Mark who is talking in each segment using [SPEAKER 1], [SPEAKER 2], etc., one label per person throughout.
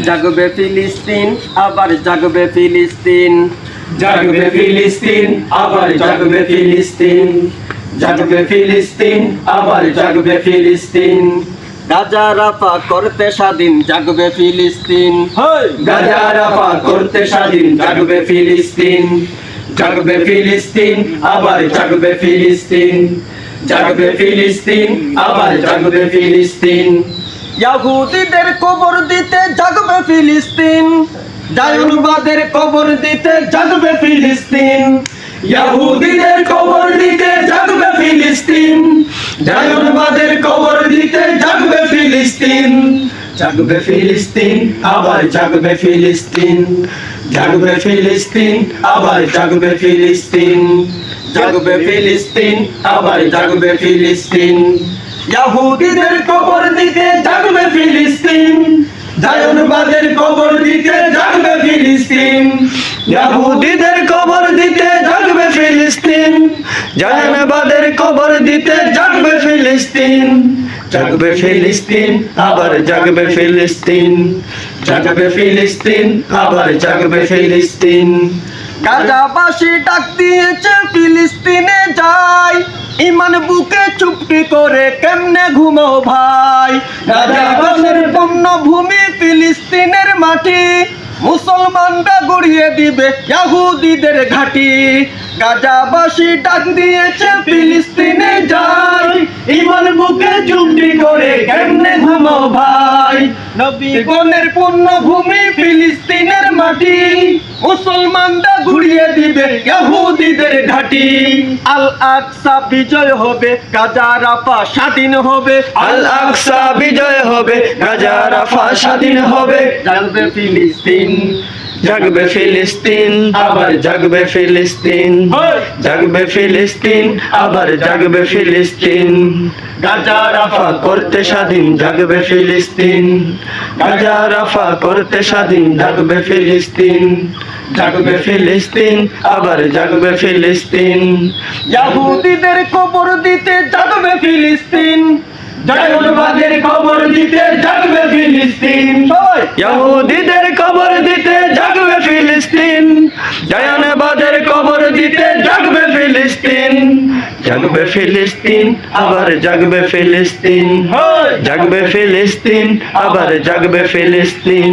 [SPEAKER 1] জাগবে ফিলিস্তিন আবার জাগবে ফিলিস্তিন।
[SPEAKER 2] জাগবে ফিলিস্তিন আবার জাগবে ফিলিস্তিন। জাগবে ফিলিস্তিন আবার জাগবে ফিলিস্তিন।
[SPEAKER 1] গাজা রাফা করতে স্বাধীন জাগবে ফিলিস্তিন।
[SPEAKER 2] গাজা রাফা করতে স্বাধীন জাগবে ফিলিস্তিন। জাগবে ফিলিস্তিন আবার জাগবে ফিলিস্তিন। জাগবে ফিলিস্তিন আবার জাগবে ফিলিস্তিন।
[SPEAKER 1] ইয়াহুদিদের কবর দিতে জাগবে ফিলিস্তিন। জায়নবাদের কবর দিতে
[SPEAKER 2] জাগবে ফিলিস্তিন। ইয়াহুদিদের কবর দিতে জাগবে ফিলিস্তিন। জায়নবাদের কবর দিতে জাগবে ফিলিস্তিন। জাগবে ফিলিস্তিন, আবার জাগবে ফিলিস্তিন। জাগবে ফিলিস্তিন, আবার জাগবে ফিলিস্তিন। জাগবে ফিলিস্তিন, আবার জাগবে ফিলিস্তিন। ইয়াহুদিদের কবর দিতে জাগবে ফিলিস্তিন। জায়নবাদের কবর দিতে জাগবে ফিলিস্তিন। ইয়াহুদিদের কবর দিতে জাগবে ফিলিস্তিন। জায়নবাদের কবর দিতে জাগবে ফিলিস্তিন। জাগবে ফিলিস্তিন, আবার জাগবে ফিলিস্তিন। জাগবে ফিলিস্তিন, আবার জাগবে ফিলিস্তিন।
[SPEAKER 1] গাজাবাসী ডাক দিয়েছে, ফিলিস্তিনে যাই। ইমান বুকে চুপটি করে কেমনে ঘুমো ভাই? গাজাবাসের পণ্য ভূমি ফিলিস্তিনের মাটি। মুসলমানরা গড়িয়ে দিবে ইয়াহুদিদের ঘাটি। গাজাবাসী ডাক দিয়েছে ফিলিস্তিনে যাই। ইমান বুকে চুপটি করে কেমনে ঘুমো ভাই? নবীগণের পূর্ণ ভূমি ফিলিস্তিনের মাটি। মুসলমানরা ঘুরিয়ে দিবে ইহুদিদের ঘাটি। আল আকসা বিজয় হবে গাজা রাফা স্বাধীন হবে।
[SPEAKER 2] আল আকসা হবে গাজা রাফা স্বাধীন হবে।
[SPEAKER 1] জাগবে ফিলিস্তিন।
[SPEAKER 2] জাগবে ফিলিস্তিন আবার জাগবে ফিলিস্তিন। জাগবে ফিলিস্তিন আবার জাগবে ফিলিস্তিন। গাজা রাফা করতে স্বাধীন জাগবে ফিলিস্তিন। গাজা রাফা করতে স্বাধীন জাগবে ফিলিস্তিন। জাগবে ফিলিস্তিন আবার জাগবে ফিলিস্তিন।
[SPEAKER 1] ইহুদিদের কবর দিতে জাগবে ফিলিস্তিন।
[SPEAKER 2] ফিলিস্তিন। ইহুদিদের কবর দিতে জাগবে ফিলিস্তিন। জায়নবাদের কবর দিতে জাগবে ফিলিস্তিন। জাগবে ফিলিস্তিন আবার জাগবে ফিলিস্তিন। জাগবে ফিলিস্তিন আবার জাগবে ফিলিস্তিন।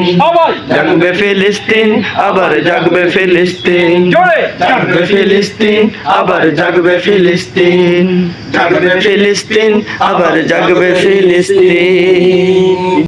[SPEAKER 2] জাগবে ফিলিস্তিন আবার জাগবে ফিলিস্তিন। জাগবে ফিলিস্তিন আবার জাগবে ফিলিস্তিন। জাগবে ফিলিস্তিন আবার জাগবে ফিলিস্তিন।